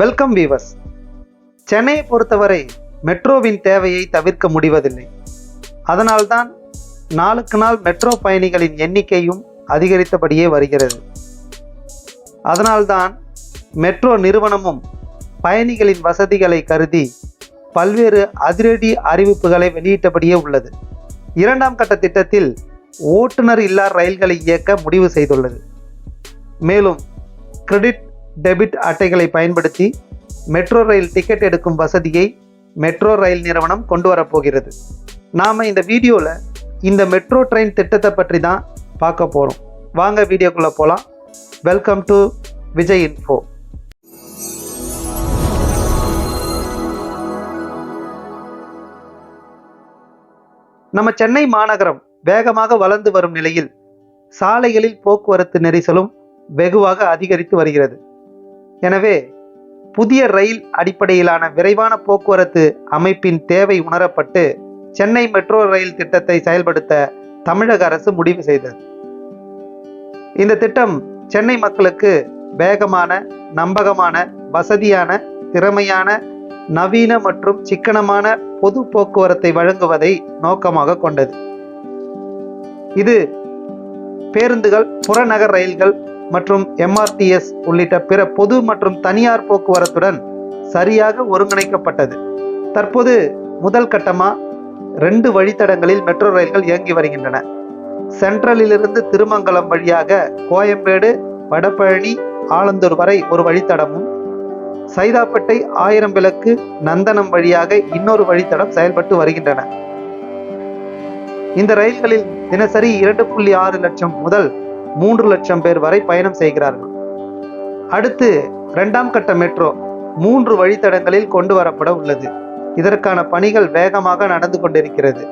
Welcome viewers சென்னையை பொறுத்தவரை மெட்ரோவின் தேவையை தவிர்க்க முடிவதில்லை. அதனால்தான் நாளுக்கு நாள் மெட்ரோ பயணிகளின் எண்ணிக்கையும் அதிகரித்தபடியே வருகிறது. அதனால்தான் மெட்ரோ நிறுவனமும் பயணிகளின் வசதிகளை கருதி பல்வேறு அதிரடி அறிவிப்புகளை வெளியிட்டபடியே உள்ளது. இரண்டாம் கட்ட திட்டத்தில் ஓட்டுநர் இல்லா ரயில்களை இயக்க முடிவு செய்துள்ளது. மேலும் கிரெடிட் டெபிட் அட்டைகளை பயன்படுத்தி மெட்ரோ ரயில் டிக்கெட் எடுக்கும் வசதியை மெட்ரோ ரயில் நிறுவனம் கொண்டு வரப்போகிறது. நாம் இந்த வீடியோவில் இந்த மெட்ரோ ட்ரெயின் திட்டத்தை பற்றி தான் பார்க்க போகிறோம் வாங்க வீடியோக்குள்ளே போகலாம் வெல்கம் டு விஜய் இன்ஃபோ நம்ம சென்னை மாநகரம் வேகமாக வளர்ந்து வரும் நிலையில் சாலைகளில் போக்குவரத்து நெரிசலும் வெகுவாக அதிகரித்து வருகிறது. எனவே புதிய ரயில் அடிப்படையிலான விரைவான போக்குவரத்து அமைப்பின் தேவை உணரப்பட்டு சென்னை மெட்ரோ ரயில் திட்டத்தை செயல்படுத்த தமிழக அரசு முடிவு செய்தது. இந்த திட்டம் சென்னை மக்களுக்கு வேகமான நம்பகமான வசதியான திறமையான நவீன மற்றும் சிக்கனமான பொது போக்குவரத்தை வழங்குவதை நோக்கமாக கொண்டது. இது பேருந்துகள் புறநகர் ரயில்கள் மற்றும் எம்ஆர்டிஎஸ் உள்ளிட்ட பிற பொது மற்றும் தனியார் போக்குவரத்துடன் சரியாக ஒருங்கிணைக்கப்பட்டது. தற்போது முதல் கட்டமா ரெண்டு வழித்தடங்களில் மெட்ரோ ரயில்கள் இயங்கி வருகின்றன. சென்ட்ரலிலிருந்து திருமங்கலம் வழியாக கோயம்பேடு வடபழனி ஆலந்தூர் வரை ஒரு வழித்தடமும் சைதாப்பேட்டை ஆயிரம் விளக்கு நந்தனம் வழியாக இன்னொரு வழித்தடம் செயல்பட்டு வருகின்றன. இந்த ரயில்களில் தினசரி இரண்டு புள்ளி ஆறு லட்சம் முதல் மூன்று லட்சம் பேர் வரை பயணம் செய்கிறார்கள். அடுத்து இரண்டாம் கட்ட மெட்ரோ மூன்று வழித்தடங்களில் கொண்டு வரப்பட உள்ளது. இதற்கான பணிகள் வேகமாக நடந்து கொண்டிருக்கிறது.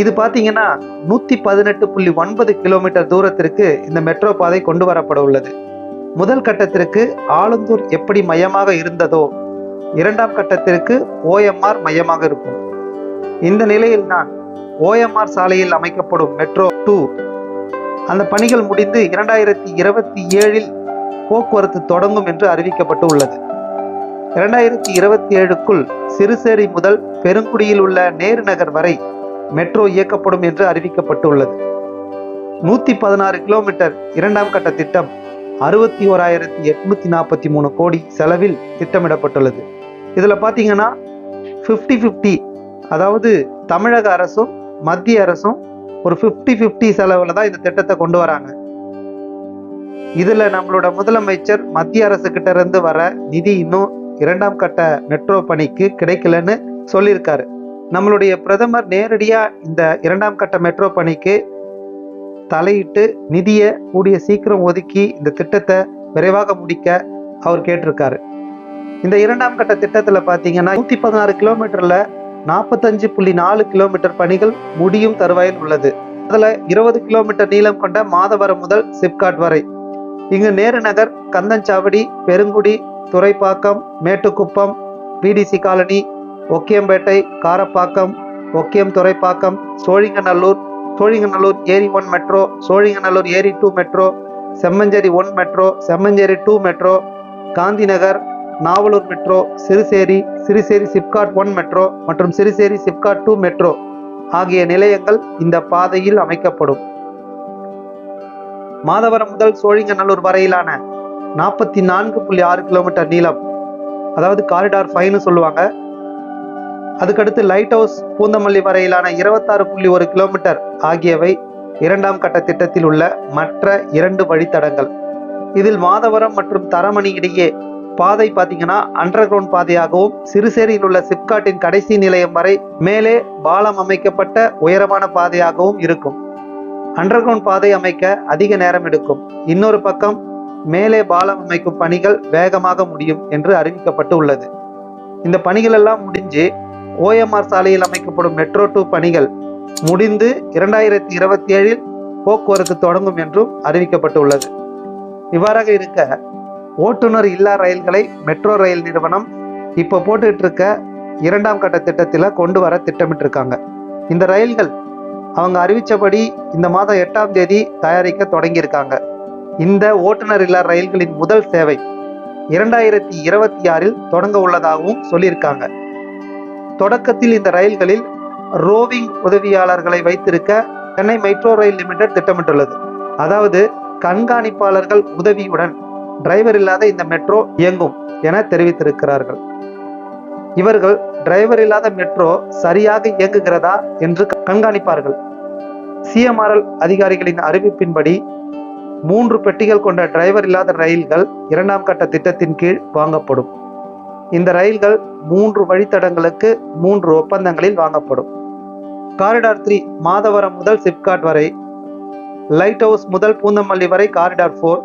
இது பார்த்தீங்கன்னா நூற்றி பதினெட்டு புள்ளி ஒன்பது கிலோமீட்டர் தூரத்திற்கு இந்த மெட்ரோ பாதை கொண்டு வரப்பட உள்ளது. முதல் கட்டத்திற்கு ஆலந்தூர் எப்படி மையமாக இருந்ததோ இரண்டாம் கட்டத்திற்கு ஓஎம்ஆர் மையமாக இருக்கும். இந்த நிலையில் தான் ஓஎம்ஆர் சாலையில் அமைக்கப்படும் மெட்ரோ டூ அந்த பணிகள் முடிந்து இரண்டாயிரத்தி இருபத்தி ஏழில் போக்குவரத்து தொடங்கும் என்று அறிவிக்கப்பட்டு உள்ளது இரண்டாயிரத்தி இருபத்தி ஏழுக்குள் சிறுசேரி முதல் பெருங்குடியில் உள்ள நேரு நகர் வரை மெட்ரோ இயக்கப்படும் என்று அறிவிக்கப்பட்டு உள்ளது நூற்றி பதினாறு கிலோமீட்டர் இரண்டாம் கட்ட திட்டம் அறுபத்தி ஓராயிரத்தி எட்நூத்தி நாற்பத்தி மூணு கோடி செலவில் திட்டமிடப்பட்டுள்ளது. இதில் பார்த்தீங்கன்னா ஃபிஃப்டி ஃபிஃப்டி அதாவது தமிழக அரசும் மத்திய அரசும் ஒரு ஃபிஃப்டி ஃபிஃப்டி செலவில் தான் இந்த திட்டத்தை கொண்டு வராங்க. இதில் நம்மளோட முதலமைச்சர் மத்திய அரசு கிட்ட இருந்து வர நிதி இன்னும் இரண்டாம் கட்ட மெட்ரோ பணிக்கு கிடைக்கலன்னு சொல்லியிருக்காரு. நம்மளுடைய பிரதமர் நேரடியாக இந்த இரண்டாம் கட்ட மெட்ரோ பணிக்கு தலையிட்டு நிதியை கூடிய சீக்கிரம் ஒதுக்கி இந்த திட்டத்தை விரைவாக முடிக்க அவர் கேட்டிருக்காரு. இந்த இரண்டாம் கட்ட திட்டத்தில் பார்த்தீங்கன்னா நூற்றி பதினாறு கிலோமீட்டரில் நாற்பத்தஞ்சு புள்ளி நாலு கிலோமீட்டர் பணிகள் முடியும் தருவாயில் உள்ளது. அதில் இருபது கிலோமீட்டர் நீளம் கொண்ட மாதவரம் முதல் சிப்காட் வரை. இங்கு Nehru Nagar Kandanchavadi Perungudi Thoraipakkam Mettukuppam PTC colony Okkiyampettai Karapakkam Okkiyam Thoraipakkam Sholinganallur Sholinganallur Eri one metro Sholinganallur Eri two metro Semmancheri one metro Semmancheri two metro Gandhinagar Navalur metro Siruseri Siruseri SIPCOT one metro மற்றும் Siruseri SIPCOT two metro ஆகிய நிலையங்கள் இந்த பாதையில் அமைக்கப்படும். மாதவரம் முதல் சோழிங்கநல்லூர் வரையிலான நாற்பத்தி நான்கு புள்ளி ஆறு கிலோமீட்டர் நீளம் அதாவது காரிடார் ஃபைன்னு சொல்லுவாங்க. அதுக்கடுத்து லைட் ஹவுஸ் பூந்தமல்லி வரையிலான இருபத்தாறு புள்ளி ஒரு கிலோமீட்டர் ஆகியவை இரண்டாம் கட்ட திட்டத்தில் உள்ள மற்ற இரண்டு வழித்தடங்கள். இதில் மாதவரம் மற்றும் தரமணி இடையே பாதை பார்த்தீங்கன்னா அண்டர் கிரவுண்ட் பாதையாகவும் சிறுசேரியில் உள்ள சிப்காட்டின் கடைசி நிலையம் வரை மேலே பாலம் அமைக்கப்பட்ட உயரமான பாதையாகவும் இருக்கும். அண்டர் கிரவுண்ட் பாதை அமைக்க அதிக நேரம் எடுக்கும். இன்னொரு பக்கம் மேலே பாலம் அமைக்கும் பணிகள் வேகமாக முடியும் என்று அறிவிக்கப்பட்டு உள்ளது இந்த பணிகள் எல்லாம் முடிஞ்சு ஓஎம்ஆர் சாலையில் அமைக்கப்படும் மெட்ரோ டூ பணிகள் முடிந்து இரண்டாயிரத்தி இருபத்தி ஏழில் போக்குவரத்து தொடங்கும் என்றும் அறிவிக்கப்பட்டுள்ளது. இவ்வாறாக இருக்க ஓட்டுநர் இல்லா ரயில்களை மெட்ரோ ரயில் நிறுவனம் இப்போ போட்டுட்டு இருக்க இரண்டாம் கட்ட திட்டத்தில் கொண்டு வர திட்டமிட்டிருக்காங்க. இந்த ரயில்கள் அவங்க அறிவிச்சபடி இந்த மாதம் எட்டாம் தேதி தயாரிக்க தொடங்கியிருக்காங்க. இந்த ஓட்டுநர் இல்லா ரயில்களின் முதல் சேவை இரண்டாயிரத்தி இருபத்தி ஆறில் தொடங்க உள்ளதாகவும் சொல்லியிருக்காங்க. தொடக்கத்தில் இந்த ரயில்களில் ரோவிங் உதவியாளர்களை வைத்திருக்க சென்னை மெட்ரோ ரயில் லிமிடெட் திட்டமிட்டுள்ளது. அதாவது கண்காணிப்பாளர்கள் உதவியுடன் டிரைவர் இல்லாத இந்த மெட்ரோ இயங்கும் என தெரிவித்திருக்கிறார்கள். இவர்கள் டிரைவர் இல்லாத மெட்ரோ சரியாக இயங்குகிறதா என்று கண்காணிப்பார்கள். சிஎம்ஆர்எல் அதிகாரிகளின் அறிவிப்பின்படி மூன்று பெட்டிகள் கொண்ட டிரைவர் இல்லாத ரயில்கள் இரண்டாம் கட்ட திட்டத்தின் கீழ் வாங்கப்படும். இந்த ரயில்கள் மூன்று வழித்தடங்களுக்கு மூன்று ஒப்பந்தங்களில் வாங்கப்படும். காரிடார் த்ரீ மாதவரம் முதல் சிப்காட் வரை லைட் ஹவுஸ் முதல் பூந்தமல்லி வரை காரிடார் ஃபோர்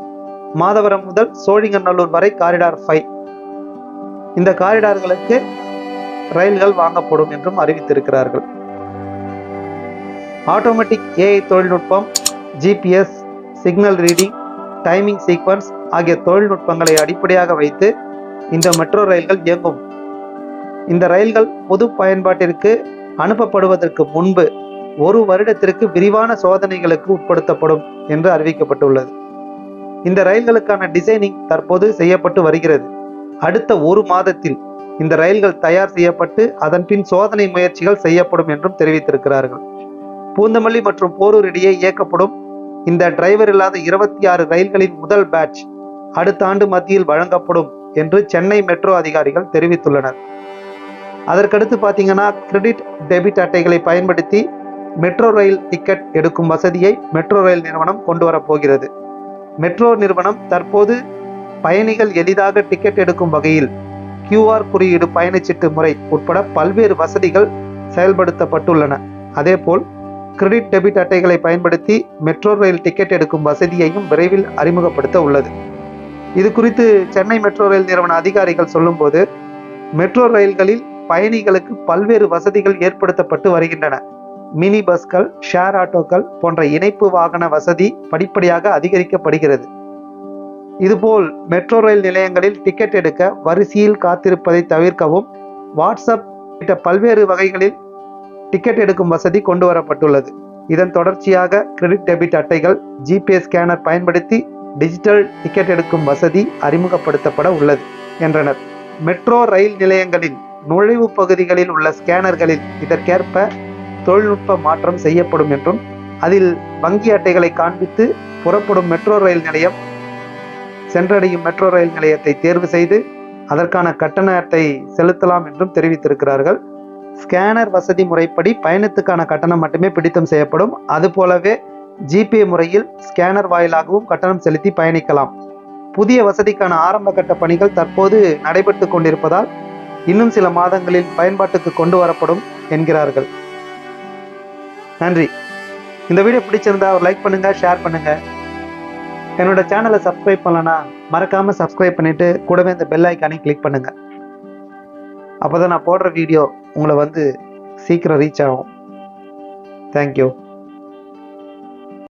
மாதவரம் முதல் சோழிங்கநல்லூர் வரை காரிடார் ஃபைவ் இந்த காரிடார்களுக்கு ரயில்கள் வாங்கப்படும் என்றும் அறிவித்திருக்கிறார்கள். ஆட்டோமேட்டிக் ஏஐ தொழில்நுட்பம் GPS signal reading timing sequence ஆகிய தொழில்நுட்பங்களை அடிப்படையாக வைத்து இந்த மெட்ரோ ரயில்கள் இயங்கும். இந்த ரயில்கள் பொது பயன்பாட்டிற்கு அனுப்பப்படுவதற்கு முன்பு ஒரு வருடத்திற்கு விரிவான சோதனைகளுக்கு உட்படுத்தப்படும் என்று அறிவிக்கப்பட்டுள்ளது. இந்த ரயில்களுக்கான டிசைனிங் தற்போது செய்யப்பட்டு வருகிறது. அடுத்த ஒரு மாதத்தில் இந்த ரயில்கள் தயார் செய்யப்பட்டு அதன் பின் சோதனை முயற்சிகள் செய்யப்படும் என்றும் தெரிவித்திருக்கிறார்கள். பூந்தமல்லி மற்றும் போரூர் இடையே இயக்கப்படும் இந்த டிரைவர் இல்லாத இருபத்தி ஆறு ரயில்களின் முதல் பேட்ச் அடுத்த ஆண்டு மத்தியில் வழங்கப்படும் என்று சென்னை மெட்ரோ அதிகாரிகள் தெரிவித்துள்ளனர். அதற்கடுத்து பார்த்தீங்கன்னா கிரெடிட் டெபிட் அட்டைகளை பயன்படுத்தி மெட்ரோ ரயில் டிக்கெட் எடுக்கும் வசதியை மெட்ரோ ரயில் நிறுவனம் கொண்டு வரப்போகிறது. மெட்ரோ நிறுவனம் தற்போது பயணிகள் எளிதாக டிக்கெட் எடுக்கும் வகையில் கியூஆர் குறியீடு பயணச்சீட்டு முறை உட்பட பல்வேறு வசதிகள் செயல்படுத்தப்பட்டுள்ளன. அதேபோல் கிரெடிட் டெபிட் அட்டைகளை பயன்படுத்தி மெட்ரோ ரயில் டிக்கெட் எடுக்கும் வசதியையும் விரைவில் அறிமுகப்படுத்த உள்ளது. இது குறித்து சென்னை மெட்ரோ ரயில் நிறுவன அதிகாரிகள் சொல்லும்போது மெட்ரோ ரயில்களில் பயணிகளுக்கு பல்வேறு வசதிகள் ஏற்படுத்தப்பட்டு வருகின்றன. மினி பஸ்கள் ஷேர் ஆட்டோக்கள் போன்ற இணைப்பு வாகன வசதி படிப்படியாக அதிகரிக்கப்படுகிறது. இதுபோல் மெட்ரோ ரயில் நிலையங்களில் டிக்கெட் எடுக்க வரிசையில் காத்திருப்பதை தவிர்க்கவும் வாட்ஸ்அப் உள்ளிட்ட பல்வேறு வகைகளில் டிக்கெட் எடுக்கும் வசதி கொண்டு வரப்பட்டுள்ளது இதன் தொடர்ச்சியாக கிரெடிட் டெபிட் அட்டைகள் ஜிபே ஸ்கேனர் பயன்படுத்தி டிஜிட்டல் டிக்கெட் எடுக்கும் வசதி அறிமுகப்படுத்தப்பட உள்ளது என்றனர். மெட்ரோ ரயில் நிலையங்களின் நுழைவு பகுதிகளில் உள்ள ஸ்கேனர்களில் இதற்கேற்ப தொழில்நுட்ப மாற்றம் செய்யப்படும் என்றும் அதில் வங்கி அட்டைகளை காண்பித்து புறப்படும் மெட்ரோ ரயில் நிலையம் சென்றடையும் மெட்ரோ ரயில் நிலையத்தை தேர்வு செய்து அதற்கான கட்டண அட்டை செலுத்தலாம் என்றும் தெரிவித்திருக்கிறார்கள். ஸ்கேனர் வசதி முறைப்படி பயணத்துக்கான கட்டணம் மட்டுமே பிடித்தம் செய்யப்படும். அதுபோலவே ஜிபே முறையில் ஸ்கேனர் வாயிலாகவும் கட்டணம் செலுத்தி பயணிக்கலாம். புதிய வசதிக்கான ஆரம்ப கட்ட பணிகள் தற்போது நடைபெற்று கொண்டிருப்பதால் இன்னும் சில மாதங்களில் பயன்பாட்டுக்கு கொண்டு வரப்படும் என்கிறார்கள். நன்றி. இந்த வீடியோ பிடிச்சிருந்தா ஒரு லைக் பண்ணுங்க ஷேர் பண்ணுங்க. என்னோட சேனலை சப்ஸ்கிரைப் பண்ணலன்னா மறக்காம சப்ஸ்கிரைப் பண்ணிட்டு கூடவே இந்த பெல் ஐக்கானையும் கிளிக் பண்ணுங்க. அப்போதான் நான் போடுற வீடியோ உங்களை வந்து சீக்கிரம் ரீச் ஆகும். தேங்க்யூ